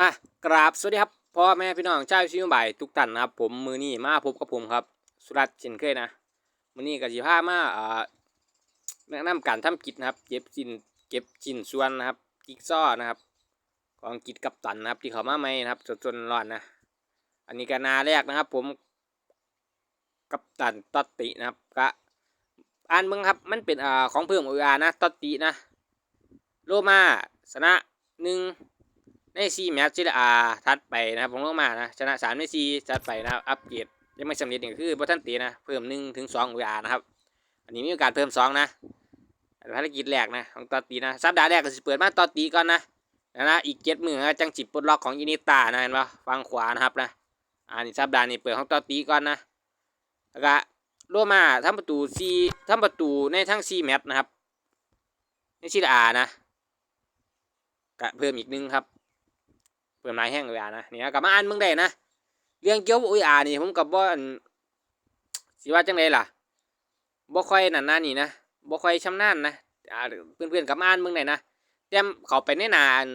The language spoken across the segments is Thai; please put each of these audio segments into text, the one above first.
อะกราบสวัสดีครับพ่อแม่พี่น้องชาวชิวบ่ายทุกท่านนะครับ ผมมือนี้มาพบกับผมครับ สุรัตน์เช่นเคยนะมือนี้กับสิพามาอ่าแนะนำการทำกิจนะครับเก็บจินเก็บจินส่วนนะครับกิกซ้อนะครับ ของกิจกับตันนะครับ ที่เขามาใหม่นะครับสดๆร้อนนะ อันนี้ก็นาแรกนะครับ ผมกับตันตอตตินะครับก็อ่านเบิ่งครับมันเป็นอ่าของเพิ่มอุอานะตอตตินะ โลมาสนะหนึ่ง ในซีแมตช์ที่อาทัดไปนะครับผมลงมานะชนะสามในซีทัดไปนะครับอัปเกรดยังไม่สำเร็จนี่คือบัตันตีนะเพิ่มหนึ่งถึงสองเวลานะครับ อันนี้มีโอกาสเพิ่มสองนะภารกิจแรกนะของตอตีนะสัปดาห์แรกก็สิเปิดมาตอตีก่อนนะนะนะอีกเจ็ดมือจังจิบปลดล็อกของอินิตานะเห็นปะฟังขวานะครับนะอันนี้สัปดาห์นี้เปิดของตอตีก่อนนะแล้วก็โลมาทำประตูซีทำประตูในทั้งซีแมตช์นะครับในซีอานะก็เพิ่มอีกหนึ่งครับ เปิดไม้แห้งเลยอะนะนี่นะกลับมาอ่านมืองได้นะเรื่องเกี่ยวกับอุยอานี่ผมกับบ่อนสิว่าจังไดล่ะบ่ค่อยนั่นนะนี่นะบ่ค่อยชำนาญนะอ่าเพื่อนๆกลับมาอ่านมืองได้นะแต่เข้าไปในหน้าน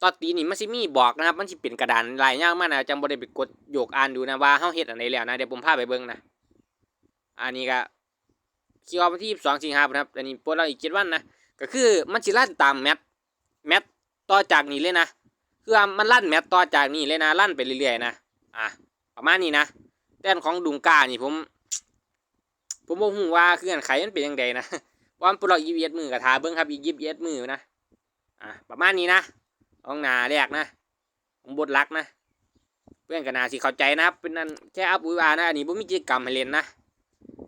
ตอนตีนี่มันสิมีบอกนะครับ มันสิเป็นกระดานลายยาวมากนะจังบ่ได้ไปกดโยกอ่านดูนะว่าเฮาเฮ็ดอันใดแล้วนะเดี๋ยวผมพาไปเบิ่งนะอันนี้ก็คิววันที่22สิงหาคมครับ อันนี้ปลดล็อกอีก7วันนะ ก็คือมันสิลั่นตามแมทแมทต่อจากนี้เลยนะ คือมันลั่นแมตต์ต่อจากนี้เลยนะลั่นไปเรื่อยๆนะอะประมาณนี้นะแต่อันของดุงกานี่ผม ผมบ่ฮู้ว่าคืออันไขมันเป็นยังไงนะว่ามันปลอกยีบเอ็ดมือกระทาเบิ้งครับอีกยีบเอ็ดมือนะอะประมาณนี้นะของนาแรกนะของบทลักนะเพื่อนกันนาสิเข้าใจนะครับเป็นนั่นแค่อัพวิวานะอันนี้ผมมีกิจกรรมให้เล่นนะ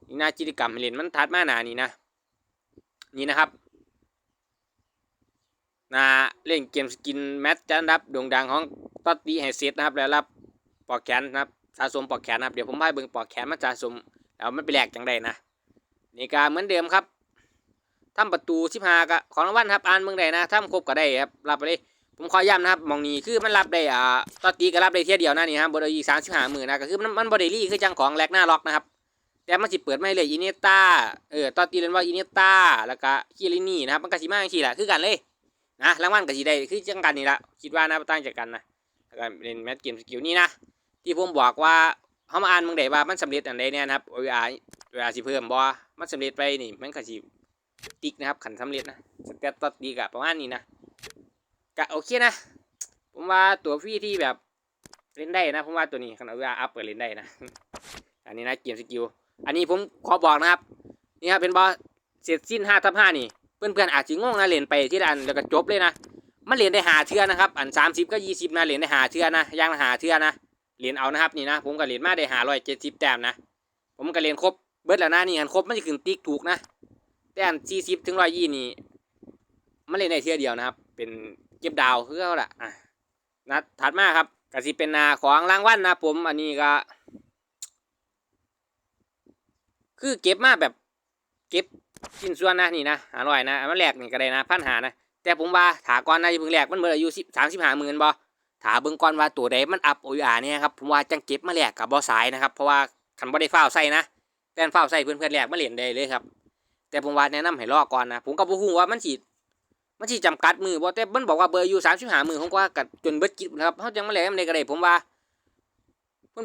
นี่นะกิจกรรมให้เล่นมันทัดมาหนานี่นะ นี่นะครับ นะเล่นเกมสกินแมตช์จะอันดับโด่งดังของตอตตีไฮเซตนะครับแล้วรับปอกแขนนะครับสะสมปอกแขนนะครับเดี๋ยวผมพาเบิ่งปอกแขนมาสะสมแล้วมันไปแหลกจังไดนะนี่ก็เหมือนเดิมครับทำประตูสิบห้าก็ของรางวัลครับอ่านเมืองใดนะทำครบก็ได้ครับรับไปเลยผมขอย้ำนะครับมองนี้คือมันรับได้อ่าตอตตีก็รับได้เที่ยเดียวนะนี่ครับบไดอีสามสิบห้าหมื่นนะก็คือมันมันบไดรี่คือจังของแลกหน้าล็อกนะครับแต่มันสิเปิดไม่เลยอินเนต้าเออตอตตีเรียนว่าอินเนต้าแล้วก็คิรินี่นะครับมันก็สิมาอย่างที่แหละคือกันเลย นะรางวัลก็สิได้คือจังกันนี่ละคิดว่านะตั้งจากกันนะแล้วก็เล่นแมตช์เกมสกิลนี่นะที่ผมบอกว่าเขามาอ่านมึงได้ว่ามันสำเร็จอันใดเนี่ยนะครับเวลาเวลาสิเพิ่มบ่มันสำเร็จไปนี่มันก็สิติ๊กนะครับขันสำเร็จนะสเตตตัดดีกับประมาณนี้นะก็โอเคนะ ผมว่าตัวฟรีที่แบบเล่นได้นะผมว่าตัวนี้ขนาดเวลาอัพเปิดเล่นได้นะ อันนี้นะเกมสกิล อันนี้ผมขอบอกนะครับ นี่ครับเป็นบอสเสร็จสิ้น5ทับ5นี่ เพื่อนๆอาจจะงงนะเหรียญไปที่ละอันแล้วก็จบเลยนะมันเหรียญได้หาเทือนะครับ อันสามสิบก็ยี่สิบนะเหรียญได้หาเทือนะย่างหาเทือนะเหรียญเอานะครับนี่นะผมก็เหรียญมาได้หาร้อยเจ็ดสิบแต้มนะผมก็เหรียญครบเบิดแล้วนะนี่อันครบมันจะขึ้นติ๊กถูกนะแต่อันสี่สิบถึงร้อยยี่นี่มันเหรียญได้เทือเดียวนะครับ เป็นเก็บดาวคือเขาละอะนะถัดมาครับกสิเป็นนาของรางวัลนะผมอันนี้ก็ คือเก็บมาแบบ เก็บ ชิ้นส่วนนะนี่นะหาร้อยนะมันแรกนี่ก็ได้นะพันหานะแต่ผมว่าถาก่อนนะอย่าเพิ่งแรกมันเมื่ออายุสิบสามสิบห้าหมื่นบ่ถาเบิ่งก่อนว่าตัวใดมันอัพโอยอาเนี่ยครับผมว่าจังเก็บมาแหลกกับบ่สายนะครับเพราะว่าคันบ่ได้ฟ้าใส่นะแต่อันฟ้าใส่เพื่อนเพื่อนๆแลกมาเล่นได้เลยครับ แต่ผมว่าแนะนำให้รอก่อนนะผมก็บ่ฮู้ว่ามันสิมันสิจำกัดมือบ่แต่มันบอกว่าเบอร์อยู่35มื้อผมก็ว่ากัจนเบิดกิบนะครับเฮาจังมาแหลกนได้ก็ได้ผมว่า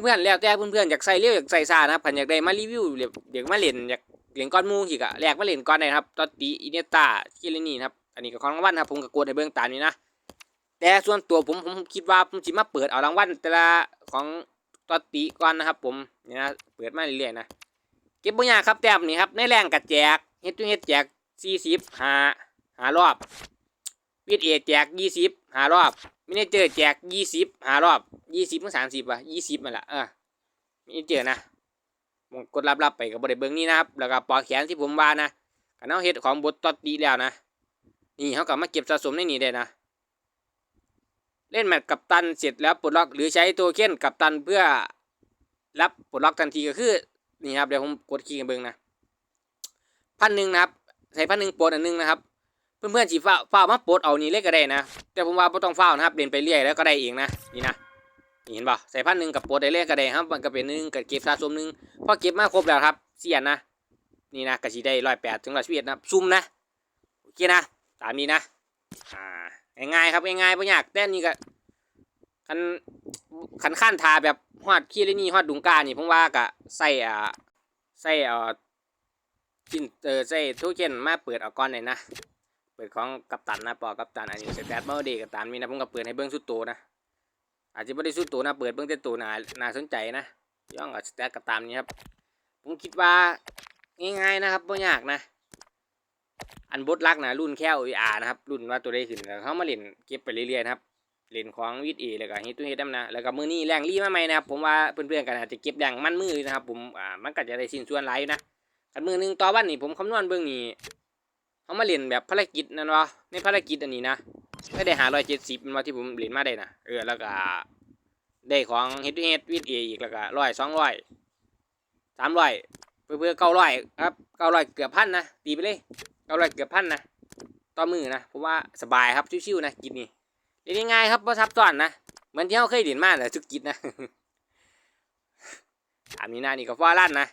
เพื่อนๆแล้วแต่เพื่อนๆอยากใส่เร็วอยากใส่ซ่านะครับคันอยากได้มารีวิวอยากมาเล่นอยาก เหรียญก้อนมูอีกอะแลกมาเหรียญก้อนได้นะครับตอตตีอินเนต้าคิรินี่ครับอันนี้ก็ของรางวัลครับผมก็กดในเบื้องตามนี้นะแต่ส่วนตัวผมผมคิดว่าผมจะมาเปิดเอารางวัลแต่ละของตอตตีก่อนนะครับ ผมเนี่ยนะเปิดมาเรื่อยๆนะเก็บบุญยาครับแต้มนี่ครับในแรงกัดแจกเฮ็ดตุ้เฮ็ดแจกสี่สิบหาหารอบวีดเอแจกยี่สิบหารอบมินิเจอร์แจกยี่สิบหารอบยี่สิบถึงสามสิบว่ะยี่สิบมาละเออมินิเจอร์นะ กดรับรับไปกับบริเบิงนี้นะครับ แล้วก็ปอกแขนที่ผมว่านะกันเอาเห็ดของบทตอดดีแล้วนะ นี่เขากลับมาเก็บสะสมในนี้ได้นะ เล่นแมตช์กับตันเสร็จแล้วปลดล็อกหรือใช้ตัวเค้นกับตันเพื่อรับปลดล็อกทันทีก็คือนี่ครับเดี๋ยวผมกดคีย์กันเบิงนะพันหนึ่งนะครับใส่พันหนึ่งปลดอันหนึ่งนะครับ เพื่อนๆสีฟ้าฟ้ามาปลดเอานี่เล็กก็ได้นะ แต่ผมว่าไม่ต้องฟ้านะครับเล่นไปเรื่อยแล้วก็ได้เองนะนี่นะ เห็นป่ะใส่พันหนึ่งกับโปรได้เลขก็ได้ครับมันก็เป็นหนึ่งกับเก็บสะสมหนึ่งพอเก็บมาครบแล้วครับเสียนนะนี่นะก็สิได้ร้อยแปดถึงร้อยสิบเอ็ดนะซุ่มนะโอเคนะตามนี้นะอ่าง่ายๆครับง่ายๆไม่ยากแต่นี่ก็คันคันขั้นทาแบบฮอดคีรินี่ฮอดดุงกานี่ผมว่ากะใส่อ่าใส่อ่อกินเออใส่ทูเคนมาเปิดเอาก่อนเลยนะเปิดของกัปตันนะปอกัปตันอันนี้เสร็จแตทเมาเดกับตันมีนะผมก็เปิดให้เบิ้งสุดโตนะ อาจจะไม่ได้สุดโตวนะเปิดเบิ้องแต่ตัวน่าน่าสนใจนะย่องกับสแตทกัปตันนี้ครับผมคิดว่าง่ายๆนะครับไม่ยากนะ อันบดลักนะรุ่นแค่ OER นะครับ รุ่นว่าตัวได้ขึ้นแล้วเขามาเล่นเก็บไปเรื่อยๆนะครับเล่นของวิดเอแล้วก็ฮิตตัวเฮดน้ำนะแล้วก็มือนี้แรงรีมาใหม่นะครับ ผมว่าเพื่อนๆกันอาจจะเก็บแรงมันมือนะครับ ผมอ่ามันก็จะได้สิ้นส่วนหลายอยู่นะอันมือหนึงต่อวันนี่ผมคำนวณเบื้องนี้เขามาเล่นแบบภารกิจนั่นวะในภารกิจอันนี้นะ ไม่ได้หาร้อยเจ็ดสิบมันว่าที่ผมเล่นมาได้นะเออแล้วก็ได้ของเฮดเฮดวิดเออีกแล้วก็ร้อยสองร้อยสามร้อยเพื่อเพื่อเก้าร้อยครับเก้าร้อยเกือบพันนะตีไปเลยเก้าร้อยเกือบพันนะต่อมือนะผมว่าสบายครับชิวๆนะกินนี่เล่นง่ายครับเพราะซับซ้อนนะเหมือนที่เราเคยเล่นมาแต่ทุกกิจนะถามนี้นะนี่ก็ฟ้าลั่นนะ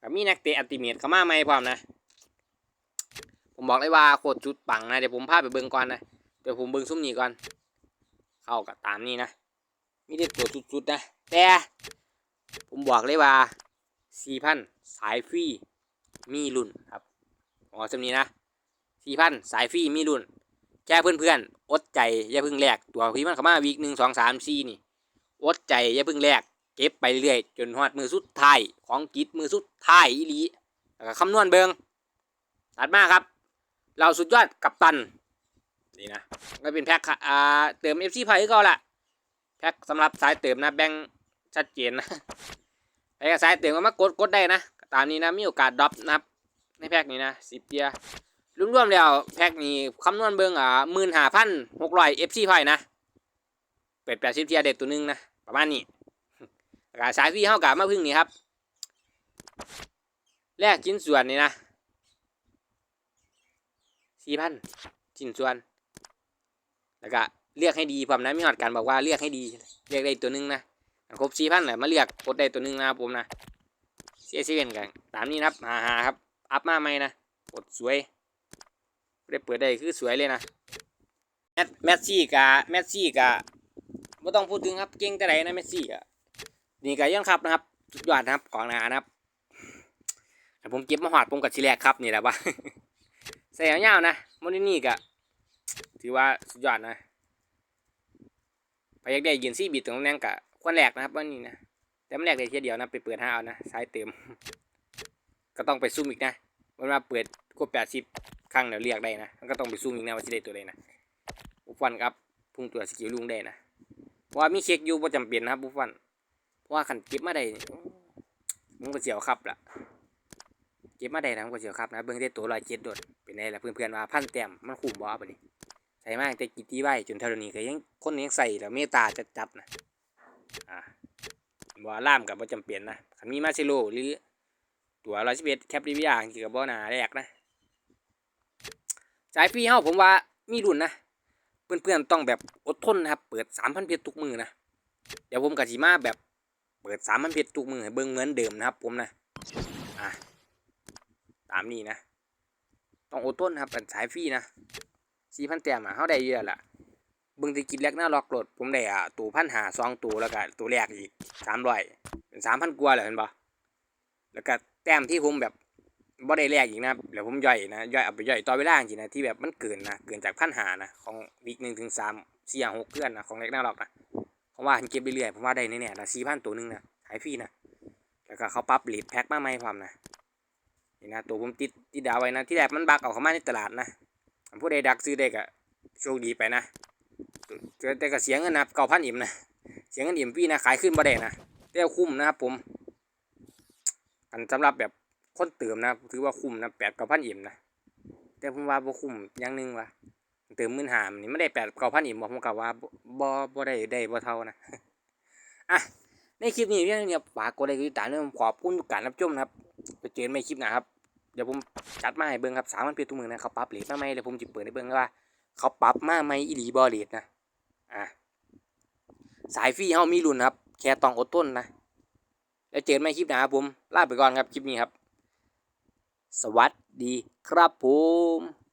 ก็มีนักเตะอัติเมทเข้ามาใหม่พร้อมนะ ผมบอกเลยว่าโคตรจุดปังนะเดี๋ยวผมพาไปเบิ่งก่อนนะ เดี๋ยวผมเบิ่งซุ้มนี้ก่อน เข้ากับตามนี้นะมีแต่ตัวสุดๆนะ แต่ผมบอกเลยว่าสี่พันสายฟรีมีรุ่นครับอ๋อซุ้มนี้นะสี่พันสายฟรีมีรุ่นแค่เพื่อนๆ อดใจอย่าเพิ่งแลกตัวพี่มันเข้ามาวีคหนึ่งสองสามสี่นี่ อดใจอย่าเพิ่งแลกเก็บไปเรื่อยจนฮอดมือสุดท้ายของกิจมือสุดท้ายอีลีแล้วก็คำนวณเบิงตัดมาครับ เราสุดยอดกับตัน นี่นะก็เป็นแพ็คค่ะอ่าเติม FC ไพ่ก็ละแพ็คสำหรับสายเติมนะแบงชัดเจนนะไอ้สายเติมก็มากดกดได้นะตามนี้นะมีโอกาสดรอปนะครับในแพ็คนี้นะสิบเดียรวมๆแล้วแพ็กนี้คำนวณเบิ่งอ่าหมื่นห้าพันหกร้อยเอฟซีไพ่นะเปิดแปดสิบเทียเด็ดตัวหนึงนะประมาณนี้ก็สายฟรีเฮากะมาพึ่งนี่ครับแลกชิ้นส่วนนี่นะสี่พันชิ้นส่วน แล้วก็เลือกให้ดีผมนะมีหอดการบอกว่าเลือกให้ดีเลือกได้ตัวหนึงนะครบสี่พันแหละมาเลือกกดได้ตัวหนึงนะครับผมนะเสียเสียนกันตามนี้นะครับหาหาครับอัพมาใหมนะกดสวยได้เปิดได้คือสวยเลยนะแมสแมสซี่กะแมสซี่กะไม่ต้องพูดถึงครับเก่งแต่ไหนนะแมสซี่กะนี่กะยังครับนะครับสุดยอดนะครับกองนานะครับแต่ผมเก็บมาหอดผมกับชิแรกครับนี่แหละวะใส่ยาวๆนะโมนี่นี่กะ ถือว่าสุดยอดนะไปยากได้ยินซี่บิดตรงนั้นกะควรแรกนะครับว่านี่นะแต่ไม่แรกเลยทีเดียวนะไปเปิดห้าเอานะสายเติม ก็ต้องไปซุ่มอีกนะมันมาเปิดกดแปดสิบครั้งเดี๋ยวเรียกได้นะมันก็ต้องไปซูมอีกนะว่าจะได้ตัวใดนะบุฟฟันครับพุ่งตัวสกิลลุงได้นะว่ามีเช็คอยู่ประจำเป็นนะครับบุฟฟันเพราะว่าขันเก็บมาได้มึงก็เสียวครับล่ะเก็บมาได้นะมึงก็เสียวครับนะเบิ่งได้ตัวลอยเจ็ดโดดเป็นไงล่ะเพื่อนๆว่าพันแต้มมันคุ้มบ่ปะนี่ ใส่มากแต่กี่ตีไว้จนเท่านี้ก็ยังคนยังใส่แล้วเมตตาจัดจัดนะอ่าบ่ล่ามกับประจำเป็นนะขมีมาเซโลหรือตัวร้อยสิบเอ็ดแคปริวิยาเกี่ยวกับบ่หนาแรกนะสายฟรีเฮาผมว่ามีรุ่นนะ เพื่อนๆต้องแบบอดทนนะครับ เปิดสามพันเพชรทุกมือนะ เดี๋ยวผมกับสีมาแบบเปิดสามพันเพชรทุกมือให้เบิ่งเหมือนเดิมนะครับ ผมนะอะตามนี้นะ ต้องอดทนครับเป็นสายฟรีนะ สี่พันแต้มอะเขาได้เยอะละเบิ่งตะกินแรกหน้าล็อกโหลดผมได้อะตัวพันหาสองตัวแล้วก็ตัวแรกอีกสามร้อยเป็นสามพันกว่าเลยเห็นปะแล้วก็แต้มที่ผมแบบบ่ได้แลกอีกนะเดี๋ยวผมย่อยนะย่อยเอาไปย่อยต่อเวลาจริงนะที่แบบมันเกินนะเกินจากพันหานะของวีคหนึ่งถึงสามสี่หกเพื่อนนะของเล็กน่าหรอกนะเพราะว่าเก็บไปเรื่อยผมว่าได้แน่ๆนะสี่พันตัวหนึ่งนะขายฟรีนะแล้วก็เขาปรับเลทแพ็คมาใหม่พร้อมนะนี่นะตัวผมติดติดดาวไว้นะที่แรกมันบักเอาเข้ามาในตลาดนะ ผู้ใดดักซื้อได้ก็โชคดีไปนะ แต่ก็เสียเงินนะเก้าพันอิ่มนะ เสียเงินอิ่มฟรีนะขายขึ้นบ่ได้นะแต่คุ้มนะครับผม อันสำหรับแบบคนเติมนะถือว่าคุ้มนะแปดเก้าพันอิ่มนะ แต่ผมว่าบ่คุ้มอย่างหนึ่งว่ะเติมมื่นหามนี่ไม่ได้แปดเก้าพันอิ่มบ่ผมกะว่าบ่บ่ได้ได้บ่เท่านะ อะในคลิปนี้เพียงเท่านี้ครับฝากกดไลค์กดติดตามด้วยขอบคุณทุกการรับชมนะครับไปเจอกันใหม่คลิปหน้าครับ เดี๋ยวผมจัดมาให้เบิ่งครับสามพันเพชรทุกมือนะเขาปรับเลทมาไหม่เดี๋ยวผมจะเปิดให้เบิ่งว่า เขาปรับมาไหมอีหลีบอเลทนะอะสายฟรีเฮามีรุ่นครับ แค่ต้องอดทนนะ แล้วเจอกันใหม่คลิปหน้าครับผมลาไปก่อนครับคลิปนี้ครับ สวัสดีครับผม